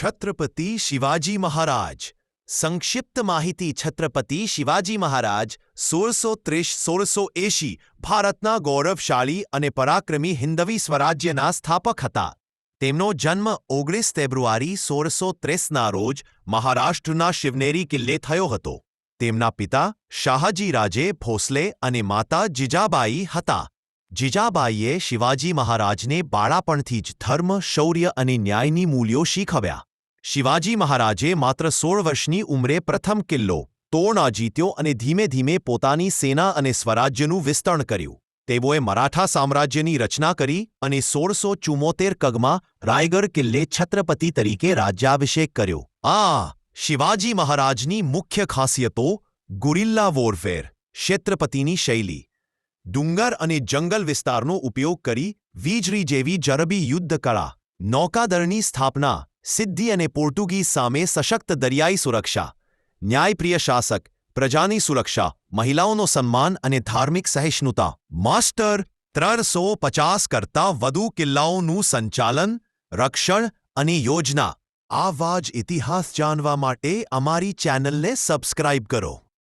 છત્રપતિ શિવાજી મહારાજ. સંક્ષિપ્ત માહિતી, છત્રપતિ શિવાજી મહારાજ, સોળસો ત્રીસ, સોળસો એંશી, ભારતના ગૌરવશાળી અને પરાક્રમી હિન્દવી સ્વરાજ્યના સ્થાપક હતા. તેમનો જન્મ ઓગણીસ ફેબ્રુઆરી સોળસો ત્રીસના રોજ મહારાષ્ટ્રના શિવનેરી કિલ્લે થયો હતો. તેમના પિતા શાહજી રાજે ભોસલે અને માતા જીજાબાઈ હતા. જીજાબાઈએ શિવાજી મહારાજને બાળાપણથી જ ધર્મ, શૌર્ય અને ન્યાયની મૂલ્યો શીખવ્યા. શિવાજી મહારાજે માત્ર સોળ વર્ષની ઉંમરે પ્રથમ કિલ્લો, તોરણા જીત્યો અને ધીમે ધીમે પોતાની સેના અને સ્વરાજ્યનું વિસ્તરણ કર્યું. તેઓએ મરાઠા સામ્રાજ્યની રચના કરી અને સોળસો ચુમ્મોતેર કગમાં રાયગઢ કિલ્લે છત્રપતિ તરીકે રાજ્યાભિષેક કર્યો. આ શિવાજી મહારાજની મુખ્ય ખાસિયતો ગુરિલ્લા વોરફેર, ક્ષેત્રપતિની શૈલી, ડુંગર અને જંગલ વિસ્તારનો ઉપયોગ કરી વીજળી જેવી જરબી યુદ્ધ કળા નૌકાદળની સ્થાપના સિદ્ધિ અને પોર્ટુગીઝ સામે સશક્ત દરિયાઈ સુરક્ષા, ન્યાયપ્રિય શાસક, પ્રજાની સુરક્ષા, મહિલાઓનો સન્માન અને ધાર્મિક સહિષ્ણુતા. માસ્ટર ત્રણસો પચાસ કરતાં વધુ કિલ્લાઓનું સંચાલન, રક્ષણ અને યોજના. આવા જ ઇતિહાસ જાણવા માટે અમારી ચેનલને સબસ્ક્રાઇબ કરો.